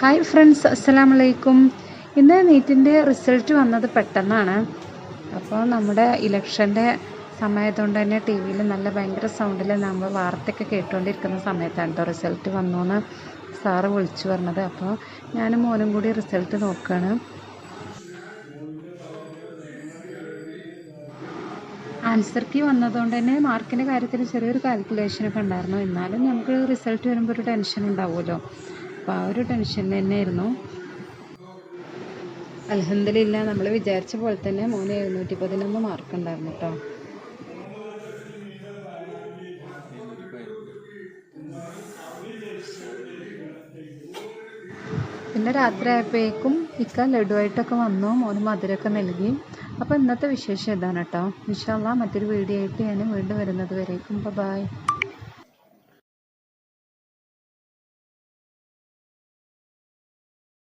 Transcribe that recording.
Hi friends അസ്സലാമു വലൈക്കും ഇന്ന് നീറ്റിന്റെ റിസൾട്ട് വന്നത് പെട്ടെന്നാണ്. അപ്പോൾ നമ്മുടെ ഇലക്ഷന്റെ സമയത്തുകൊണ്ട് തന്നെ ടി വിയിൽ നല്ല ഭയങ്കര സൗണ്ടിൽ നമ്മൾ വാർത്തയൊക്കെ കേട്ടുകൊണ്ടിരിക്കുന്ന സമയത്താണ് കേട്ടോ റിസൾട്ട് വന്നോന്ന് സാറ് വിളിച്ചു പറഞ്ഞത്. അപ്പോൾ ഞാനും മോനും കൂടി റിസൾട്ട് നോക്കുകയാണ് ആൻസർ കീ വന്നതുകൊണ്ട് തന്നെ മാർക്കിന്റെ കാര്യത്തിൽ ചെറിയൊരു കാൽക്കുലേഷനൊക്കെ ഉണ്ടായിരുന്നു. എന്നാലും നമുക്ക് റിസൾട്ട് വരുമ്പോൾ ഒരു ടെൻഷൻ ഉണ്ടാവുമല്ലോ. അപ്പോൾ ആ ഒരു ടെൻഷൻ തന്നെയായിരുന്നു. അലഹദില്ല നമ്മൾ വിചാരിച്ച പോലെ തന്നെ മോന് എഴുന്നൂറ്റി പതിനൊന്ന് മാർക്ക് ഉണ്ടായിരുന്നു കേട്ടോ പിന്നെ രാത്രി ആയപ്പോഴേക്കും ഇക്ക ലഡുവായിട്ടൊക്കെ വന്നു മോന് മധുരമൊക്കെ നൽകി. അപ്പോൾ ഇന്നത്തെ വിശേഷം ഇതാണ് കേട്ടോ വിശാല മറ്റൊരു വീഡിയോ ആയിട്ട് ഞാൻ വീണ്ടും വരുന്നത് വരേക്കും. ബൈ